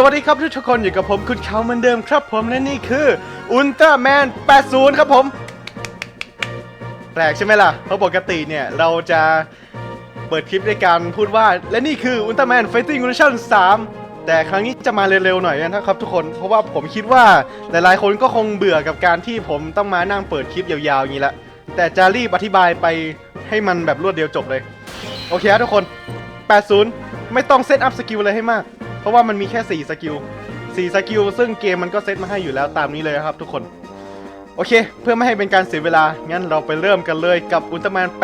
สวัสดีครับทุกคนอยู่กับผมคุณเขาเหมือนเดิมครับผมและนี่คืออุลตร้าแมน 80 ครับผม แปลกใช่ไหมล่ะ เพราะปกติเนี่ย เราจะเปิดคลิปด้วยการพูดว่า และนี่คืออุลตร้าแมน Fighting Evolution 3แต่ครั้งนี้จะมาเร็วๆหน่อยนะครับทุกคน เพราะว่าผมคิดว่าหลายๆคนก็คงเบื่อกับการที่ผมต้องมานั่งเปิดคลิปยาวๆอย่างนี้ละ แต่จะรีบอธิบายไปให้มันแบบรวดเดียวจบเลย โอเคครับทุกคน 80 ไม่ต้องเซตอัพสกิลเลยให้มาก ราะว่ามันมีแค่4สกิล4สกิลซึ่งเกมมันก็เซตมาให้อยู่แล้วตามนี้เลยครับทุกคน โอเค เพื่อไม่ให้เป็นการเสียเวลา งั้นเราไปเริ่มกันเลยกับอุลตร้าแมน 80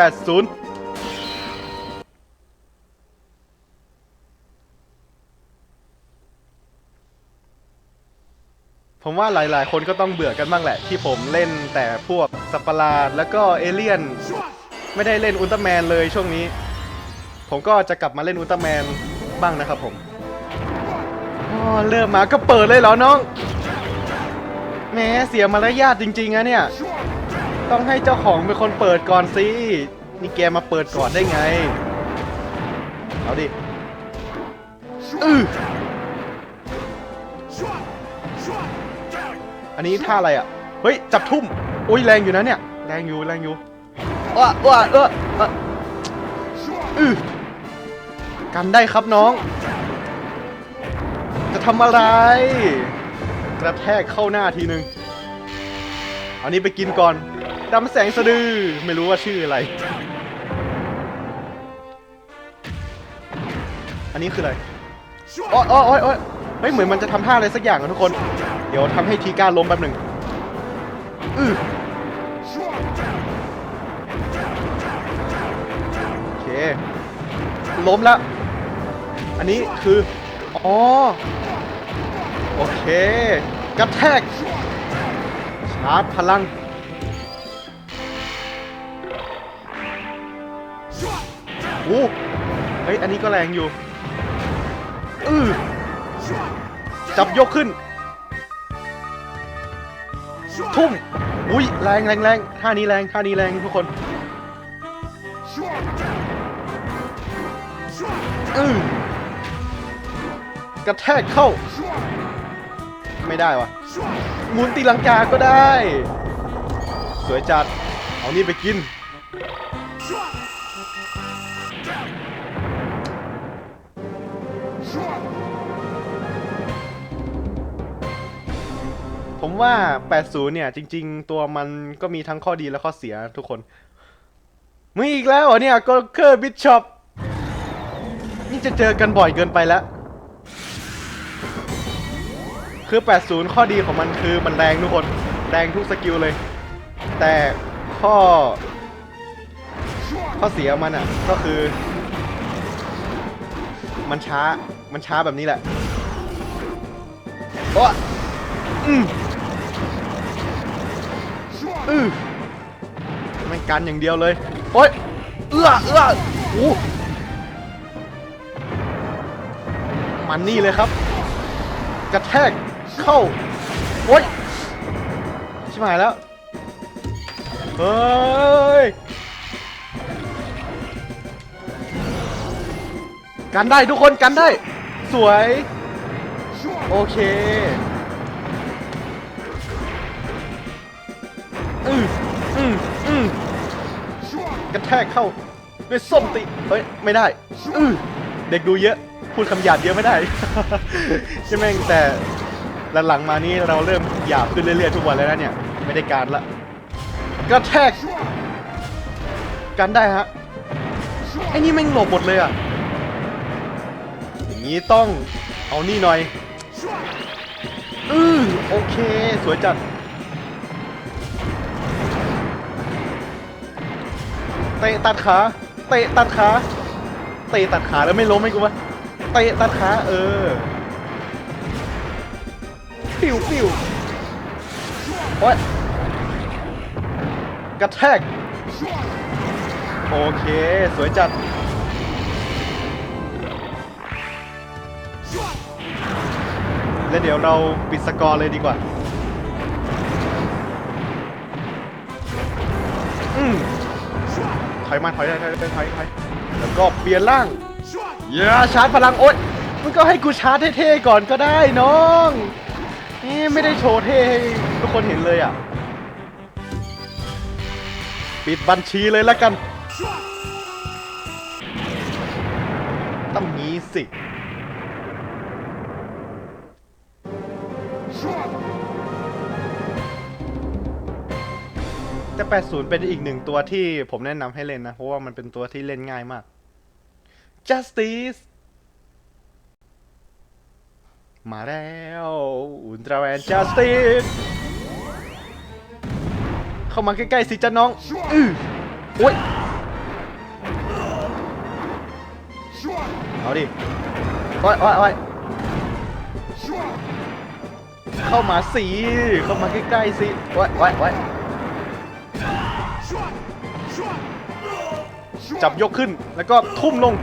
ผมว่าหลายๆ คนก็ต้องเบื่อกันบ้างแหละ ที่ผมเล่นแต่พวกสัปหลาดแล้วก็เอเลี่ยน ไม่ได้เล่นอุลตร้าแมนเลยช่วงนี้ ผมก็จะกลับมาเล่นอุลตร้าแมนบ้างนะครับผม เริ่มมาก็เปิดเลยเหรอน้องแหมเสียมารยาทจริงๆนะเนี่ย ต้องให้เจ้าของเป็นคนเปิดก่อนสินี่แกมาเปิดก่อนได้ไง เอาดิอืออันนี้ท่าอะไรอะ เฮ้ย จับทุ่มอุ้ยแรงอยู่นะเนี่ย แรงอยู่แรงอยู่ว้าว้าเออเอออือกันได้ครับน้อง ทำอะไร กระแทกเข้าหน้าทีนึง เอานี้ไปกินก่อนดำแสงสะดือ ไม่รู้ว่าชื่ออะไร อันนี้คืออะไรโอ้ยโอ้ยโอ้ยโอ้ยเฮ้ยเหมือนมันจะทำท่าอะไรสักอย่างอะทุกคน เดี๋ยวทำให้ทีก้าล้มแป๊บหนึ่งอือโอเค ล้มแล้วอันนี้คือ อ๋อ โอเค กระแทก ชาร์จพลัง โอ้เฮ้ย อันนี้ก็แรงอยู่ อือจับยกขึ้น ทุ่ม อุ้ย แรงแรงแรงท่านี้แรงท่านี้แรงทุกคน อือกระแทกเข้า ไม่ได้วะหมุนตีลังกาก็ได้ สวยจัด เอานี่ไปกิน ผมว่า 80 เนี่ย จริง ๆ ตัวมันก็มีทั้งข้อดีและข้อเสียทุกคนมีอีกแล้วเหรอเนี่ยก็เคอร์บิชอปนี่จะเจอกันบ่อยเกินไปแล้ว คือ 80 ข้อดีของมันคือมันแรงทุกคน แรงทุกสกิลเลย แต่ข้อ ข้อเสียมันอะ ก็คือ มันช้า มันช้าแบบนี้แหละ โอ้อืมอือไม่กันอย่างเดียวเลย โอ๊ยเอื้อเอื้อโอ้มันนี่เลยครับ กระแทก เข้าโอ๊ยชิบหายแล้ว เฮ้ย กันได้ทุกคนกันได้ สวย โอเคอืออืออือกระแทกเข้าด้วยส้มติเฮ้ย ไม่ได้อือเด็กดูเยอะ พูดคำหยาบเยอะไม่ได้ใช่ไหมแต่ หลังๆมานี้เราเริ่มหยาบขึ้นเรื่อยๆทุกวันแล้วนะเนี่ย ไม่ได้การละกระแทกกันได้ฮะไอ้นี่แม่งหลบหมดเลยอะอย่างนี้ต้องเอานี่หน่อยอือโอเค สวยจัดเตะตัดขาเตะตัดขาเตะตัดขาแล้วไม่ล้มไหมกูวะเตะตัดขาเออ ปิวปิวโอ๊ยกระแทก โอเค สวยจัด แล้วเดี๋ยวเราปิดสกอร์เลยดีกว่า อืมถอยมาถอยถอยถอยถอยถอยถอยแล้วก็เปลี่ยนร่างเย้ชาร์จพลังโอ๊ยมึงก็ให้กูชาร์จเท่ๆก่อนก็ได้น้อง นี่ไม่ได้โชว์เท่ให้ทุกคนเห็นเลยอะ ปิดบัญชีเลยแล้วกัน ต้องงี้สิแต่ 80 เป็นอีกหนึ่งตัวที่ผมแนะนำให้เล่นนะ เพราะว่ามันเป็นตัวที่เล่นง่ายมาก Justice มาแล้วอุลตร้าแมน Justice เข้ามาใกล้ๆสิจ้าน้องอือโอ้ยเอาดิโอ้ยโอ้ยโอ้ยเข้ามาสิเข้ามาใกล้ๆสิโอ้ยโอ้ยโอ้ยจับยกขึ้นแล้วก็ทุ่มลง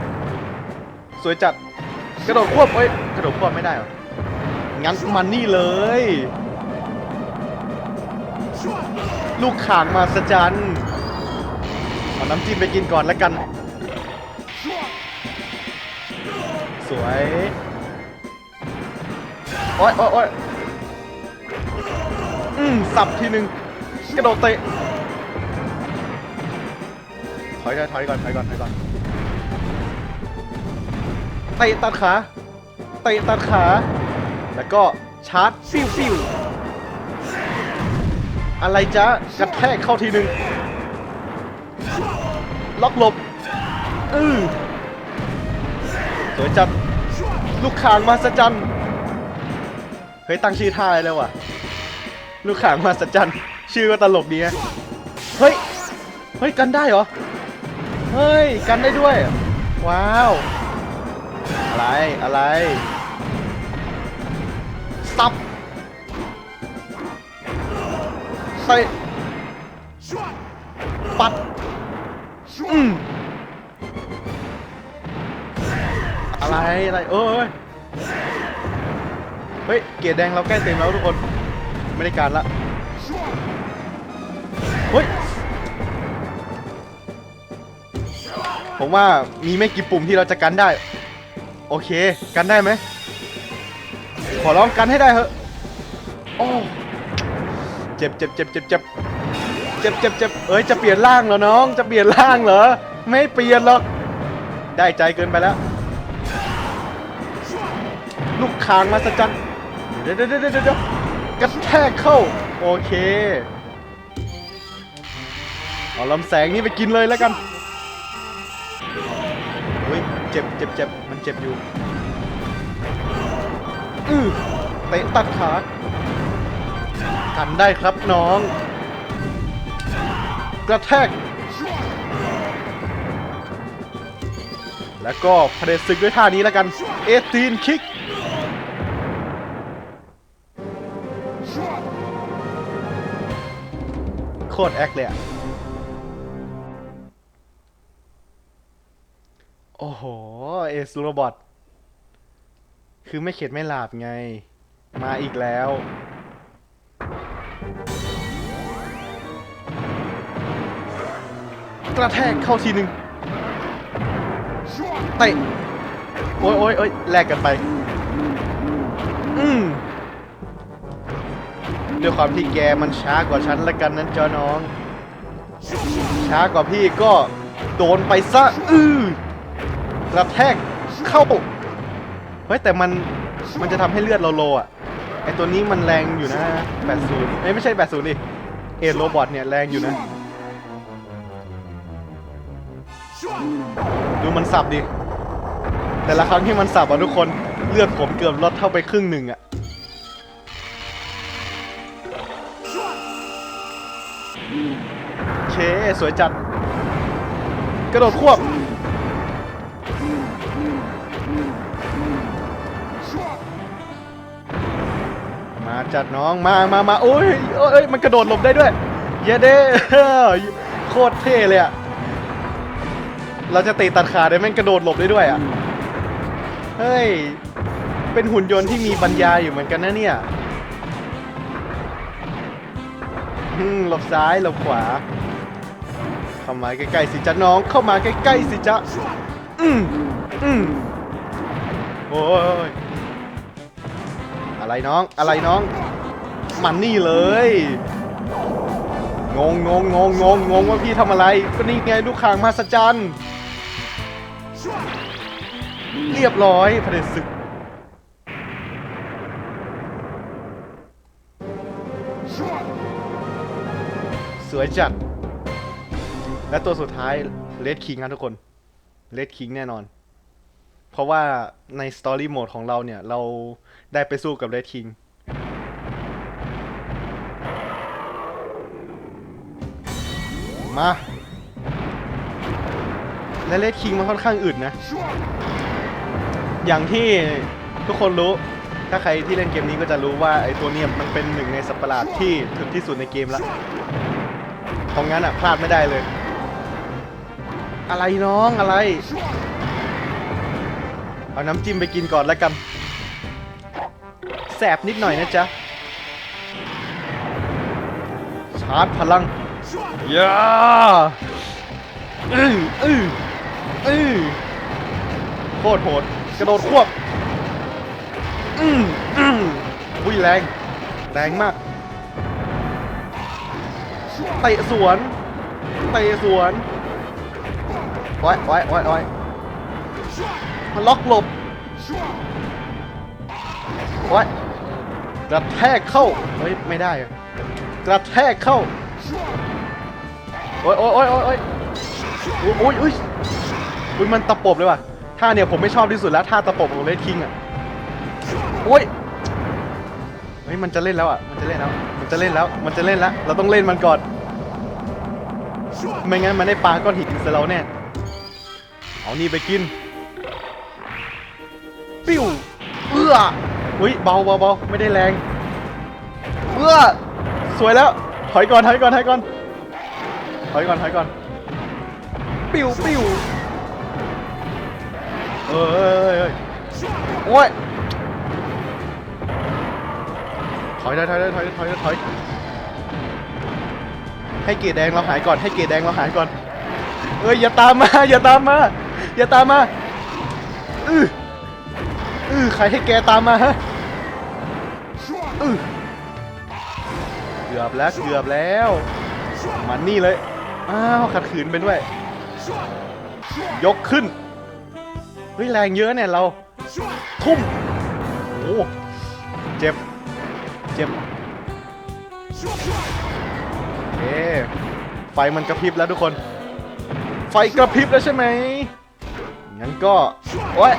สวยจัดกระโดดควบเอ้ยกระโดดควบไม่ได้เหรอ งั้นมันนี่เลย ลูกขางมาสจันเอาน้ำจิ้มไปกินก่อนแล้วกัน สวยโอ้ยโอ้ยโอ้ยอืมสับทีหนึ่งกระโดดเตะถอยถอยถอยก่อนถอยก่อนถอยก่อนเตะตัดขาเตะตัดขา แล้วก็ชาร์จฟิวฟิวอะไรจ๊ะกระแทกเข้าทีหนึ่งล็อกหลบอือสวยจัดลูกขางมาสจันเฮ้ยตั้งชื่อท่าอะไรแล้ววะลูกขางมาสจันชื่อก็ตลกดีนะเฮ้ย เฮ้ย กันได้เหรอ เฮ้ย กันได้ด้วย ว้าว อะไร อะไร สับเตะปัดอืมอะไรอะไรเอ้ยเฮ้ย เกียร์แดงเราใกล้เต็มแล้วทุกคน ไม่ได้การละเฮ้ย ผมว่ามีไม่กี่ปุ่มที่เราจะกันได้ โอเค กันได้ไหม ขอร้องกันให้ได้เถอะโอ้เจ็บเจ็บเจ็บเจ็บเจ็บเจ็บเจ็บเจ็บเอ้ยจะเปลี่ยนร่างเหรอน้อง จะเปลี่ยนร่างเหรอ ไม่เปลี่ยนหรอก ได้ใจเกินไปแล้ว ลูกคางมาสจันเดี๋ยวเดี๋ยวเดี๋ยวเดี๋ยวกระแทกเข้า โอเค เอาลำแสงนี้ไปกินเลยแล้วกันเฮ้ยเจ็บเจ็บเจ็บมันเจ็บอยู่ อือเตะตัดขากันได้ครับน้อง กระแทก แล้วก็พเดศึกด้วยท่านี้แล้วกัน เอตีนคิก โคตรแอคเลยอะโอ้โห เอสโรบอท คือไม่เข็ดไม่หลาบไง มาอีกแล้ว กระแทกเข้าทีหนึ่งเตะโอ้ยโอ้ยโอ้ยแลกกันไป อืมด้วยความที่แกมันช้ากว่าฉันละกันนั้นจอน้อง ช้ากว่าพี่ก็โดนไปซะ อือกระแทกเข้า ฮ้ยแต่มันมันจะทำให้เลือดเราโลอะไอตัวนี้มันแรงอยู่นะ 80เอ้ยไม่ใช่ 80ดิเอโรบอทเนี่ยแรงอยู่นะ ดูมันสับดิ แต่ละครั้งที่มันสับอะทุกคนเลือดผมเกือบลดเท่าไปครึ่งหนึ่งอะ โอเค สวยจัด กระโดดควบ มาจัดน้องมามามาโอ้ยโอ้ยมันกระโดดหลบได้ด้วย เยเด้โคตรเท่เลยอะเราจะเตะตัดขาได้แม่งกระโดดหลบได้ด้วยอะ เฮ้ย เป็นหุ่นยนต์ที่มีปัญญาอยู่เหมือนกันนะเนี่ยอืมหลบซ้ายหลบขวา เข้ามาใกล้ๆสิจ๊ะน้อง เข้ามาใกล้ๆสิจ๊ะ อืมอืมโโอ้ย อะไรน้อง อะไรน้อง มันนี่เลย งงงงงงงงงว่าพี่ทำอะไร ก็นี่ไงลูกข่างมาสจันเรียบร้อยพระเดชศึกสวยจัด และตัวสุดท้ายเลดคิงนะทุกคนเลดคิงแน่นอน เพราะว่าในสตอรี่โหมดของเราเนี่ย เราได้ไปสู้กับเลดคิงมา และเลดคิงมันค่อนข้างอึดนะ อย่างที่ทุกคนรู้ ถ้าใครที่เล่นเกมนี้ก็จะรู้ว่าไอ้ตัวเนี้ยมันเป็นหนึ่งในสัตว์ประหลาดที่ถึงที่สุดในเกมละเพราะงั้นอะพลาดไม่ได้เลย อะไรน้องอะไร เอาน้ำจิ้มไปกินก่อนแล้วกัน แสบนิดหน่อยนะจ๊ะ ชาร์จพลังย่าอืออืออือโคตรโหด กระโดดควบอืมอืมอุ้ยแรง แรงมากเตะสวนเตะสวนไว้ไว้ไว้ไว้ มันล็อกหลบไว้กระแทกเข้า เฮ้ย ไม่ได้ กระแทกเข้าโอ้ยโอ้ยโอ้ยโอ้ยโอ้ยโอ้ยโอ้ยอุ้ยมันตะปบเลยว่ะท่าเนี่ยผมไม่ชอบที่สุดแล้วท่าตะปบของเลดคิงอะโอ้ยเฮ้ยมันจะเล่นแล้วอะ มันจะเล่นแล้ว มันจะเล่นแล้ว มันจะเล่นแล้ว เราต้องเล่นมันก่อน ไม่งั้นมันได้ปลาก้อนหินใส่เราแน่ เอานี่ไปกิน ปิ้วเอื้ออุ้ยเบาเบาเบาไม่ได้แรงเอื้อสวยแล้ว ถอยก่อนถอยก่อนถอยก่อนถอยก่อนถอยก่อน ปิ้วปิ้วเอ้ยเอ้ยเอ้ยโอ้ยถอยถอยถอยถอยถอยถอยให้เกรดแดงเราหายก่อนให้เกรดแดงเราหายก่อนเอ้ยอย่าตามมาอย่าตามมาอย่าตามมาอือ อือใครให้แกตามมาฮะออเกือบแล้วเกือบแล้ว มันนี่เลย อ้าวขัดขืนไปด้วย ยกขึ้น เฮ้ยแรงเยอะเนี่ยเรา ทุ่ม โอ้เจ็บ เจ็บโอไฟมันกระพริบแล้วทุกคน ไฟกระพริบแล้วใช่ไหมงั้นก็ โอ้ย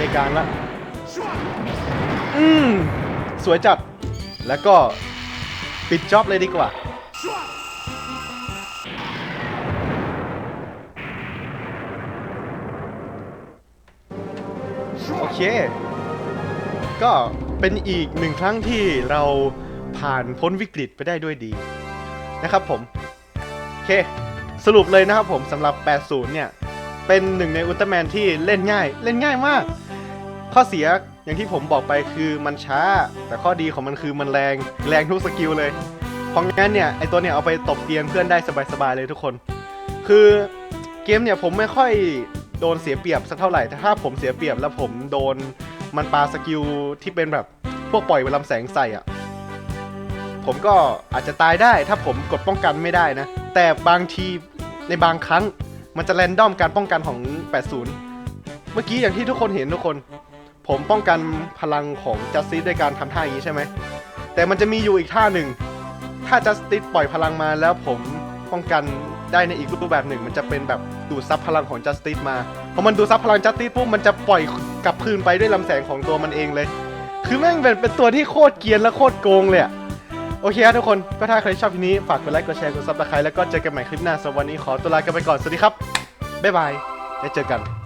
ไม่ได้การละอืมสวยจัด แล้วก็ปิดจ็อบเลยดีกว่า โอเค ก็เป็นอีกหนึ่งครั้งที่เราผ่านพ้นวิกฤตไปได้ด้วยดีนะครับผม โอเค สรุปเลยนะครับผมสำหรับ 80 เนี่ย เป็นหนึ่งในอุลตร้าแมนที่เล่นง่าย เล่นง่ายมาก ข้อเสียอย่างที่ผมบอกไปคือมันช้า แต่ข้อดีของมันคือมันแรงแรงทุกสกิลเลย เพราะงั้นเนี่ยไอตัวเนี่ยเอาไปตบเตียงเพื่อนได้สบายๆเลยทุกคน คือเกมเนี่ยผมไม่ค่อยโดนเสียเปรียบสักเท่าไหร่แต่ถ้าผมเสียเปรียบแล้วผมโดนมันปาสกิลที่เป็นแบบพวกปล่อยเวลาแสงใส่อะผมก็อาจจะตายได้ถ้าผมกดป้องกันไม่ได้นะ แต่บางทีในบางครั้งมันจะแรนดอมการป้องกันของ 80 เมื่อกี้อย่างที่ทุกคนเห็นทุกคน ผมป้องกันพลังของจัสติสด้วยการทำท่าอย่างนี้ใช่ไหม แต่มันจะมีอยู่อีกท่าหนึ่ง ถ้าจัสติสปล่อยพลังมาแล้วผมป้องกันได้ในอีกรูปแบบหนึ่ง มันจะเป็นแบบดูดซับพลังของจัสติสมาพอมันดูดซับพลังจัสติสปุ๊บมันจะปล่อยกลับคืนไปด้วยลำแสงของตัวมันเองเลย คือแม่งเป็นเป็นตัวที่โคตรเกียนและโคตรโกงเลยอะโอเคครับทุกคน ก็ถ้าใครชอบคลิปนี้ ฝากกดไลค์ กดแชร์ กดซับสไครต์แล้วก็เจอกันใหม่คลิปหน้าสำหรับวันนี้ขอตัวลากันไปก่อน สวัสดีครับ บ๊ายบาย แล้วเจอกัน